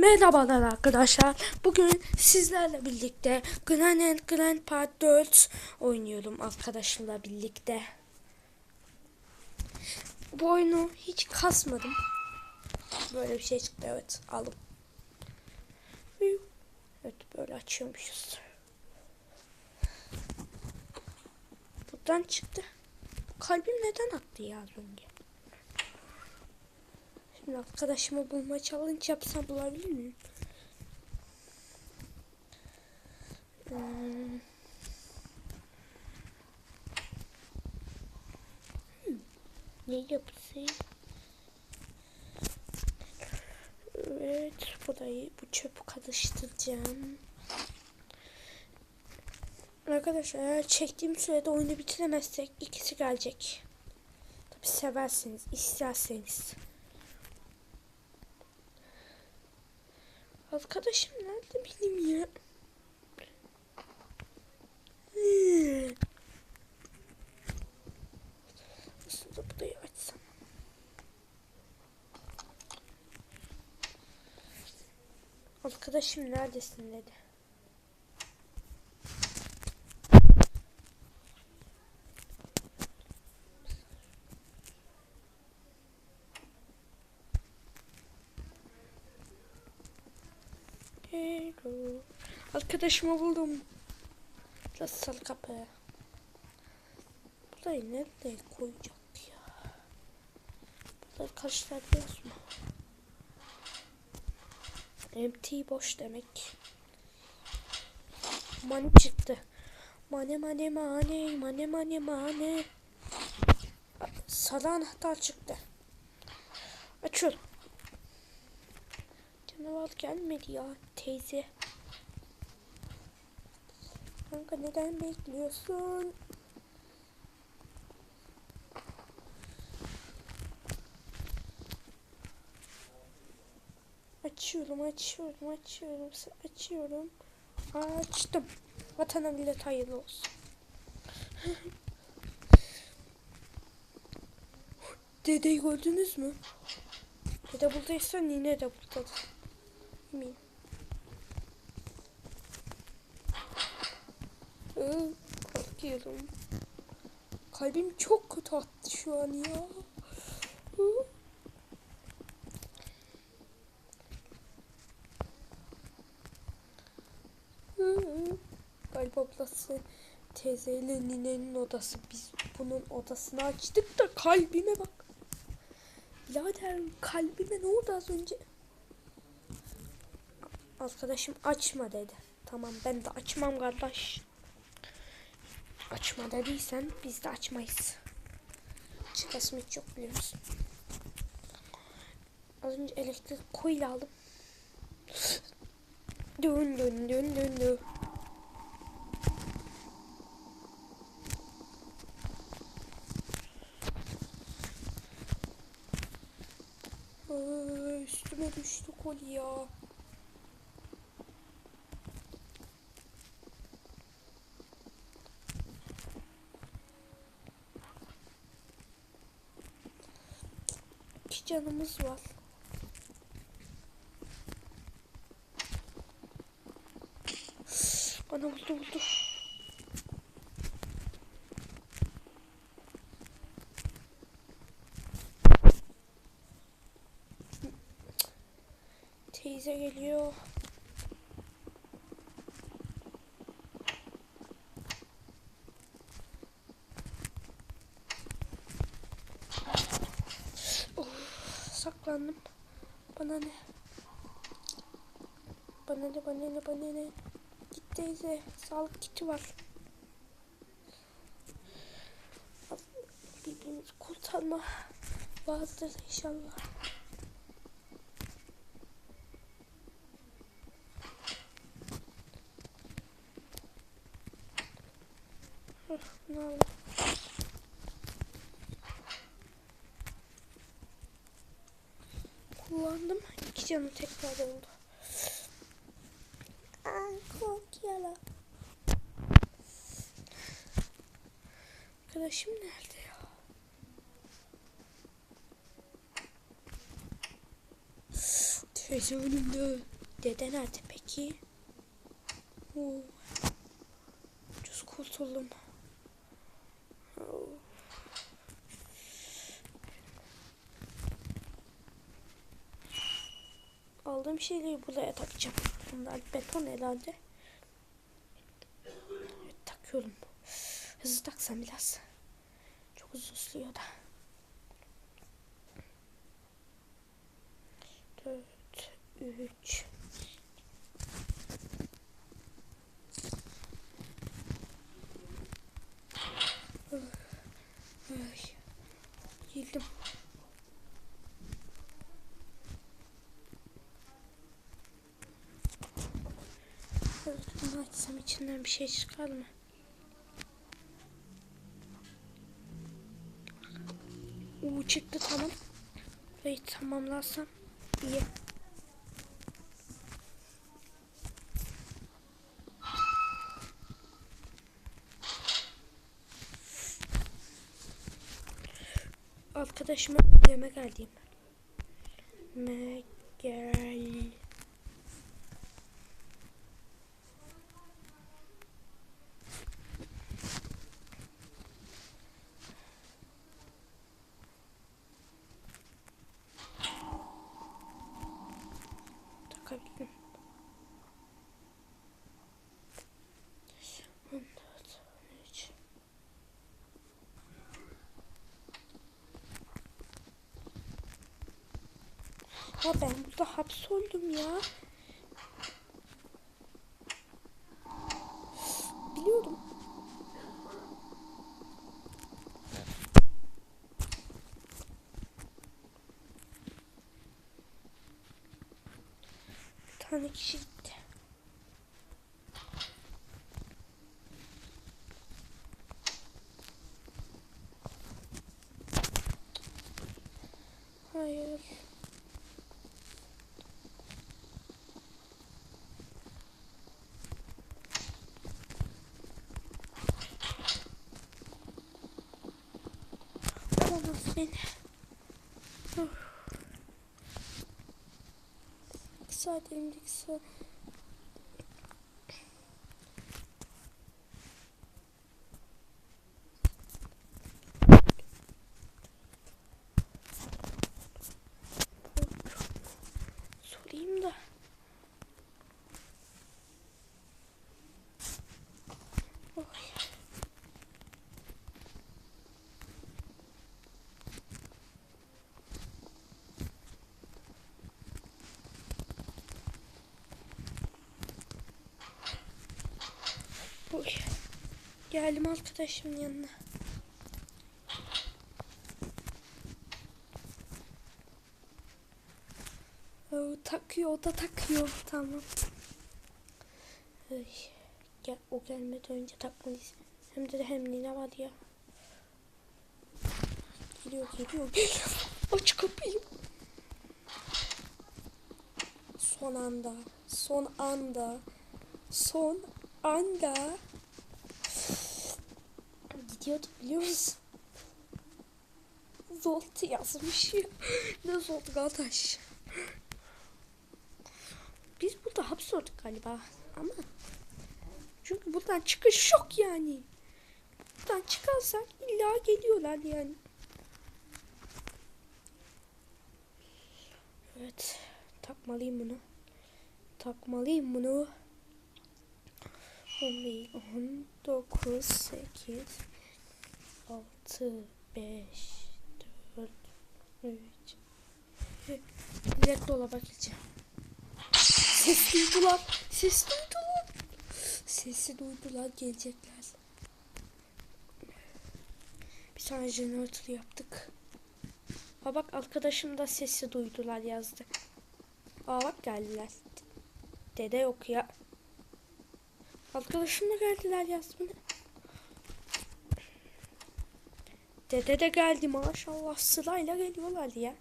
Merhabalar arkadaşlar. Bugün sizlerle birlikte Grand and Grand Part 4 oynuyorum arkadaşlarla birlikte. Bu oyunu hiç kasmadım. Böyle bir şey çıktı evet aldım. Evet böyle açıyormuşuz. Buradan çıktı. Kalbim neden attı ya az önce? Şimdi arkadaşımı bulma challenge yapsam bulabilir miyim? Hmm. Ne yapsın? Evet, burayı bu çöpü karıştıracağım. Arkadaşlar eğer çektiğim sürede oyunu bitiremezsek ikisi gelecek. Tabi severseniz, isterseniz. Arkadaşım nerede benim ya? Hmm. Aslında burayı açsam. Arkadaşım neredesin dedi. Arkadaşımı buldum. Biraz sal kapı. Burayı nereye koyacak ya? Burayı karşılayabiliyoruz mu? Empty boş demek. Mani çıktı. Mane mane mane mane mane mane. Sarı anahtar çıktı. Açıyorum. Canavar gelmedi ya teyze. Kanka neden bekliyorsun? Açıyorum, açıyorum, açıyorum, açıyorum. Açtım. Vatana millet hayırlı olsun. Dedeyi gördünüz mü? Dede buradaysa nine de buradadır. Eminim. Iı, Korkuyorum. Kalbim çok kötü attı şu an ya. Iı. Iı. Galiba burası teyzeyle ninenin odası. Biz bunun odasını açtık da kalbime bak. Birader kalbime ne oldu az önce? Arkadaşım açma dedi. Tamam ben de açmam kardeş. Açma dediysen biz de açmayız. Çıkasım hiç yok biliyor musun? Az önce elektrik koyla aldım. Dön dön dön dön dön. Üstüme düştü kol ya. İki canımız var. Bana buldu buldu. Teyze geliyor. Saklandım. Bana ne? Bana ne bana ne bana ne? Git teyze. Sağlık kiti var. Birbirimizi kurtarma vardır inşallah. Hıh, Ne oldu? Kullandım. İki canı tekrar oldu. Ay korkuyorum. Arkadaşım nerede ya? Teyze önümde. Dede nerede peki? Oo. Ucuz kurtuldum. Oo. Aldığım şeyleri buraya takacağım. Bunlar beton herhalde. Evet, takıyorum. Hızlı taksam biraz. Çok uzun sürüyor da. Dört, üç. Ay, girdim. Evet, bunu açsam içinden bir şey çıkar mı? Uuu çıktı tamam. Evet tamamlarsam iyi. Arkadaşıma yemek geldim. Megel. Takabildim. 14, 13. Ha ben burada hapsoldum ya. Biliyordum. Bir tane kişi gitti. Hayır. Beni. İki saat elimdeki saat. Sorayım da. Oy. Oy. Geldim arkadaşımın yanına. Oo, takıyor o da takıyor. Tamam. Ay. Gel, o gelmeden önce takmalıyız. Hem de hem ne var ya. Geliyor geliyor geliyor. Aç kapıyı. Son anda. Son anda. Son anda. Gidiyordu biliyor musun? Zolt yazmış ya. Ne Zolt kardeş. Biz burada hapsorduk galiba. Ama çünkü buradan çıkış yok yani. Buradan çıkarsak illa geliyorlar yani. Evet. Takmalıyım bunu. Takmalıyım bunu. 11, 19, 8, 6, 5, 4, 3. Direkt dolaba gireceğim. Ses duydular. Ses duydular. Sesi duydular. Gelecekler. Bir tane jeneratör yaptık. Aa bak arkadaşım da sesi duydular yazdı. Aa bak geldiler. Dede yok ya. Arkadaşım da geldiler yazdı bunu. Dede de geldi maşallah sırayla geliyorlar ya.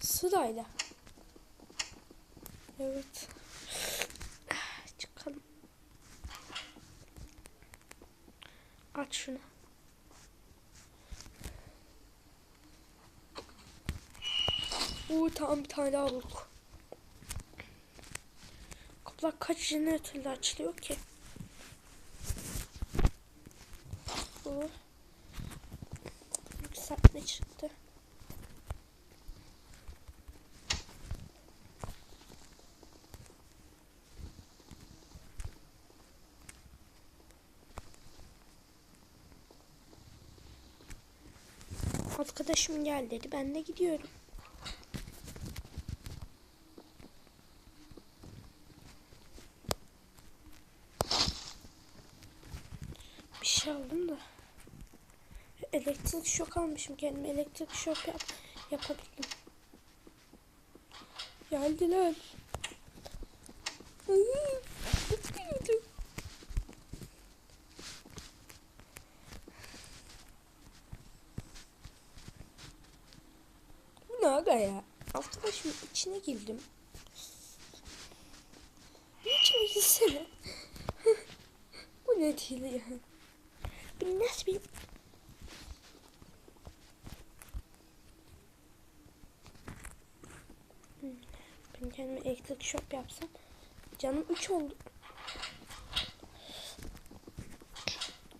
Sırayla. Evet. Çıkalım. Aç şunu. Oo tamam bir tane daha bulduk. Kapılar kaç jeneratörle açılıyor ki? Bu yükseltme çıktı. Arkadaşım gel dedi. Ben de gidiyorum. Bir şey aldım da. Elektrik şok almışım kendime. Elektrik şok yap yapabildim. Geldiler. Bu ne aga ya? Arkadaşım içine girdim. İçine girsene. Bu ne değil ya? Bu nasıl bir... Hmm, Ben kendime elektrik şok yapsam canım 3 oldu.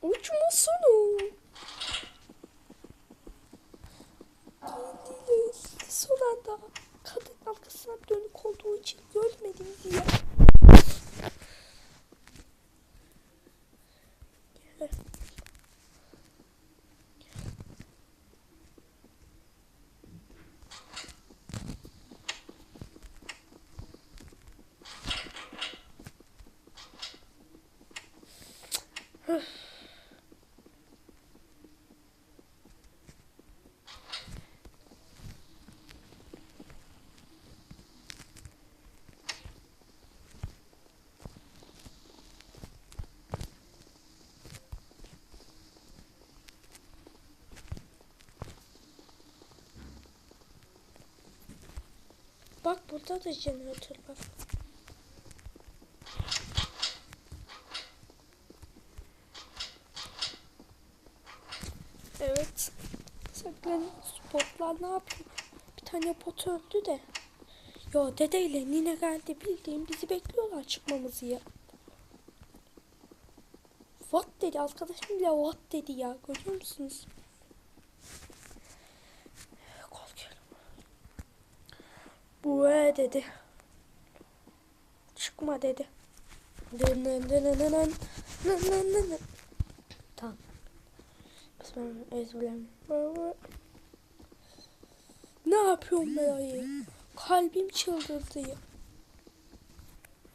Uçmasana. Geldiler. Bak burada da jeneratör var. Evet. Saklan spotlar ne yapıyor? Bir tane bot öldü de. Yo dedeyle nine geldi bildiğin bizi bekliyorlar çıkmamızı ya. What dedi arkadaşım bile what dedi ya görüyor musunuz? Korkuyorum. Bu e dedi. Çıkma dedi. Dın dın dın dın dın dın dın dın dın. Tamam. Bismillahirrahmanirrahim. Ne yapıyorum ben ayı? Kalbim çıldırdı ya.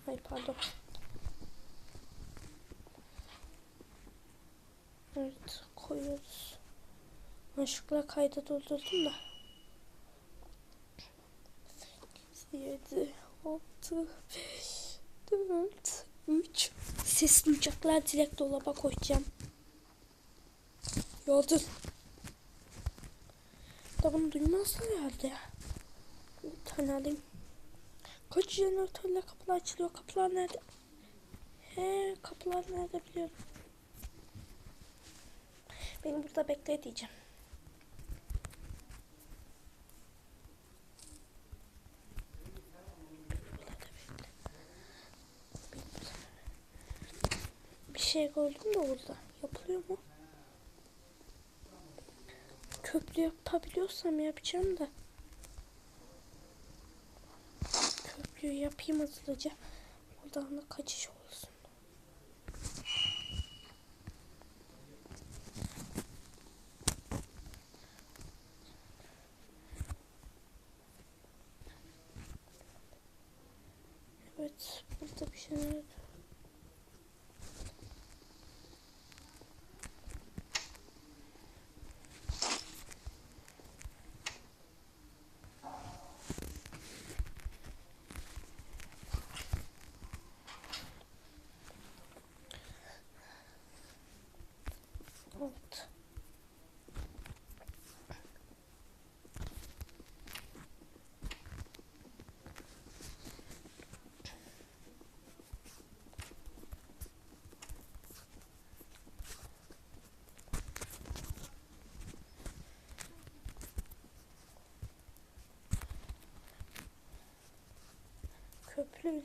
Ay pardon. Evet koyuyoruz. Işıkla kayda doldurdum da. 7, 6, 5, 4, 3. Ses duyacaklar direkt dolaba koyacağım. Yoldur. Bunu duymazlar herhalde. Bir tane alayım. Kaç jeneratörle kapılar açılıyor? Kapılar nerede? He kapılar nerede biliyorum. Beni burada bekle diyeceğim. Bir şey gördüm de orada. Yapılıyor mu? Köprü yapabiliyorsam yapacağım da. Köprüyü yapayım hızlıca. Oradan da kaçış Köprü.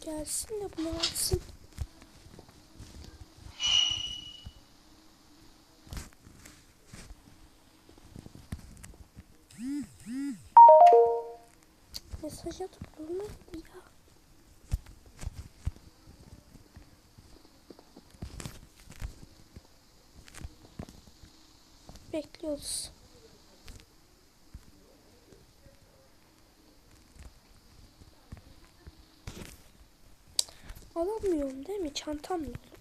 Gelsin de bunu alsın. Mesaj atıp durmadı ya. Bekliyoruz. Alamıyorum değil mi? Çantam dolu.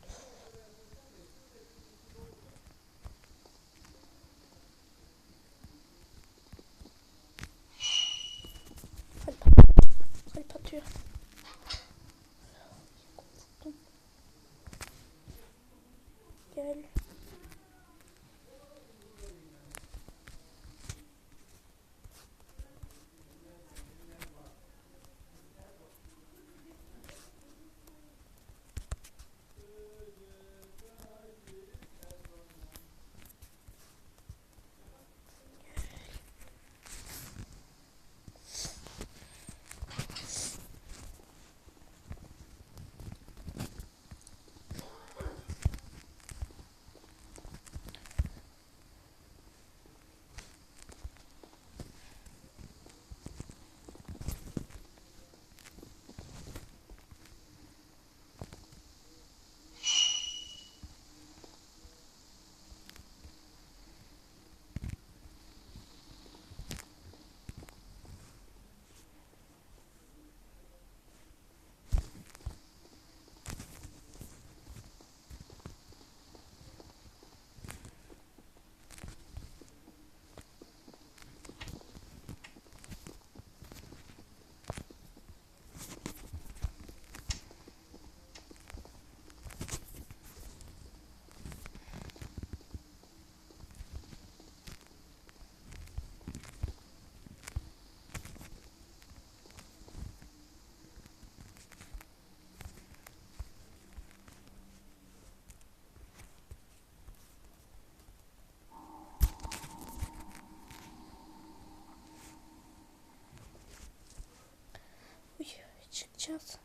Çıkacağız.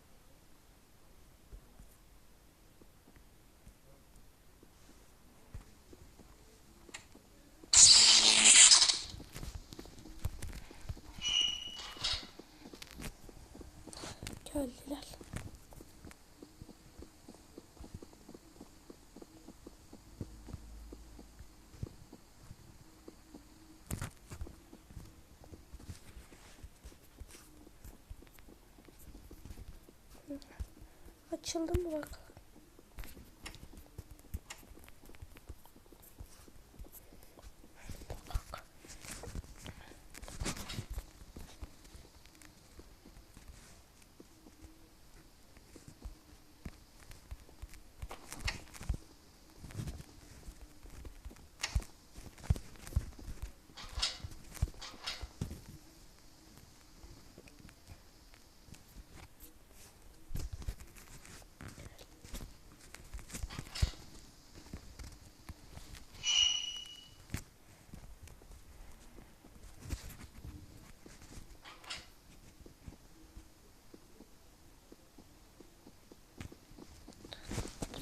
Geldiler. Açıldı mı bak.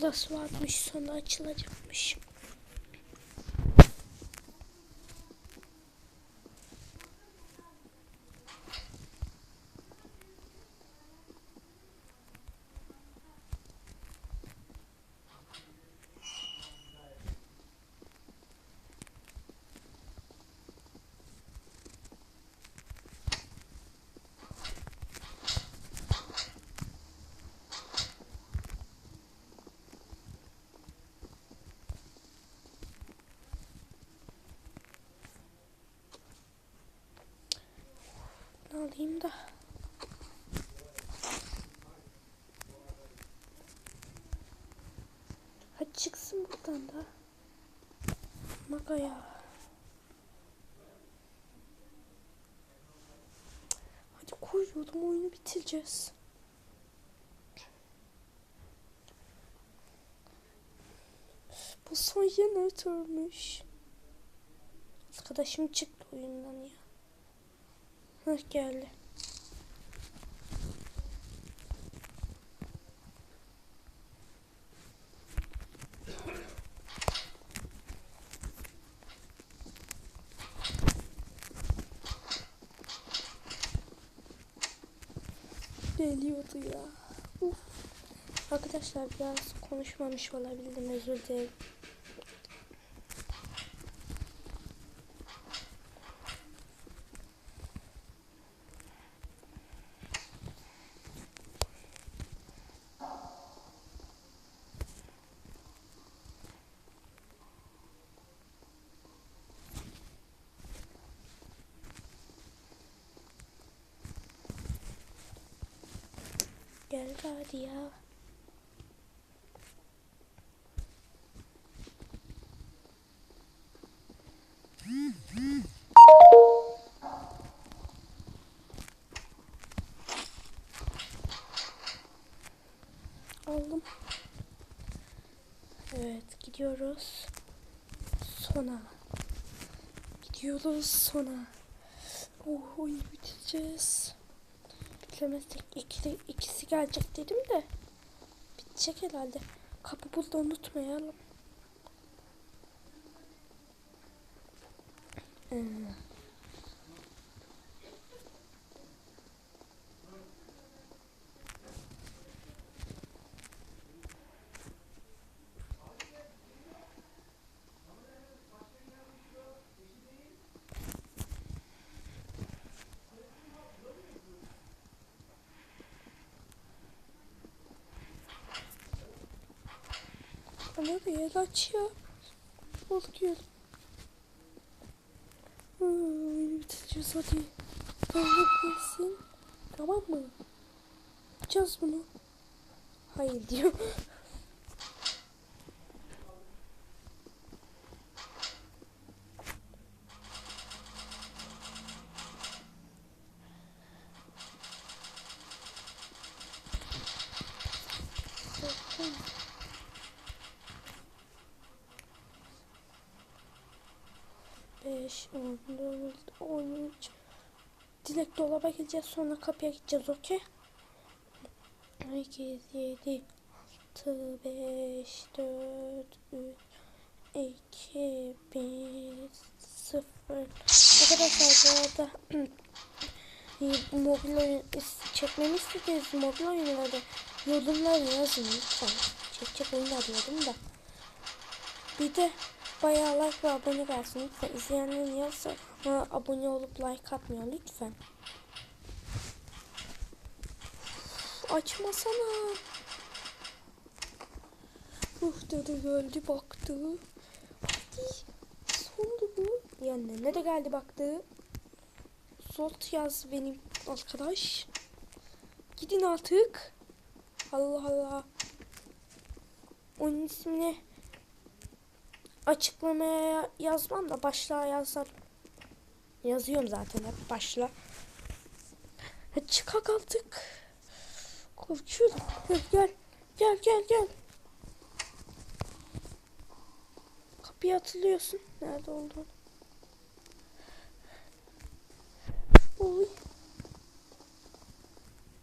Burası varmış sonra açılacakmış. Ne alayım da. Hadi çıksın buradan da. Maga ya. Hadi koyuyordum oyunu bitireceğiz. Bu son yine oturmuş. Arkadaşım çıktı oyundan ya. Hıh geldi. Geliyordu ya. Uf. Arkadaşlar biraz konuşmamış olabildim özür dilerim. Gel hadi ya. Aldım. Evet gidiyoruz. Sona. Gidiyoruz sona. Oh oyunu bitireceğiz. Bitiremezsek ikili, ikisi gelecek dedim de. Bitecek herhalde. Kapı burada unutmayalım. Ee, Ama da yer açıyor. Bakıyorum. Aa, Oyunu bitireceğiz hadi. Kahretmesin. Tamam mı? Yapacağız bunu. Hayır diyor. Beş, on dört, on üç. Dilek dolaba gideceğiz sonra kapıya gideceğiz okey? 8, 7, 6, 5, 4, 3, 2, 1, 0. Arkadaşlar bu arada mobil oyun çekmemi istediğiniz mobil oyunları yorumlara yazın lütfen. Çekecek oyun arıyorum da. Bir de bayağı like ve abone gelsin lütfen. İzleyenlerin yarısı abone olup like atmıyor lütfen. Açmasana. Uf dedi geldi baktı. Hadi. Sondu bu. Yani ne de geldi baktı. Solt yaz benim arkadaş. Gidin artık. Allah Allah. Onun ismini açıklamaya yazmam da başlığa yazarım. Yazıyorum zaten hep başla. Çıkak artık. Korkuyorum. Gel. Gel gel gel. Kapıya atılıyorsun. Nerede olduğunu. Oy.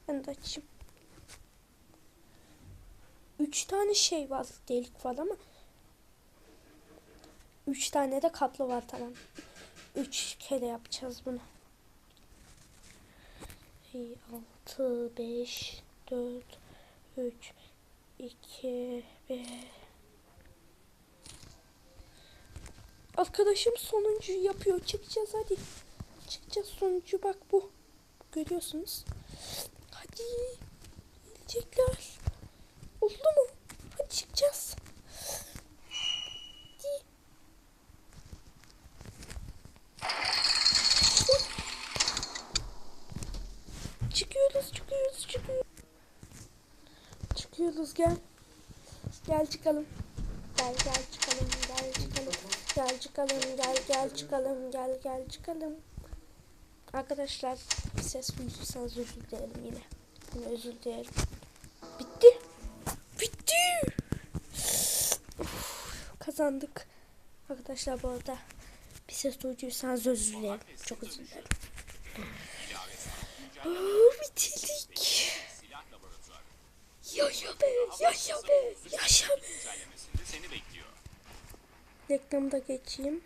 Ben de açayım. Üç tane şey var. Delik var ama. Üç tane de kaplı var tamam. Üç kere yapacağız bunu. 6, 5, 4, 3, 2, 1. Arkadaşım sonuncuyu yapıyor. Çıkacağız hadi. Çıkacağız sonuncu bak bu. Görüyorsunuz. Hadi. Gelecekler. Oldu mu? Hadi çıkacağız. Hadi. Çıkıyoruz, çıkıyoruz, gel. Gel çıkalım. Gel gel çıkalım, gel çıkalım. Gel çıkalım, gel gel çıkalım, gel gel çıkalım. Arkadaşlar ses duyursanız özür dilerim yine. Yine özür dilerim. Bitti. Bitti. Uf, kazandık. Arkadaşlar bu arada bir ses duyuyorsanız özür dilerim. Çok özür dilerim. Bitirdik. Yaşa be, yaşa be, yaşa. Reklamda geçeyim.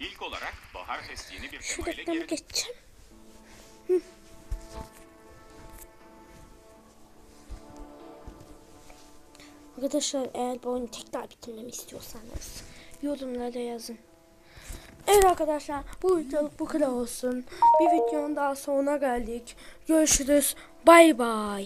İlk olarak Bahar Fest yeni bir Şu temayla reklamı geri... geçeceğim. Arkadaşlar eğer bu oyunu tekrar bitirmemi istiyorsanız yorumlara yazın. Evet arkadaşlar bu videoluk bu kadar olsun. Bir videonun daha sonuna geldik. Görüşürüz. Bay bay.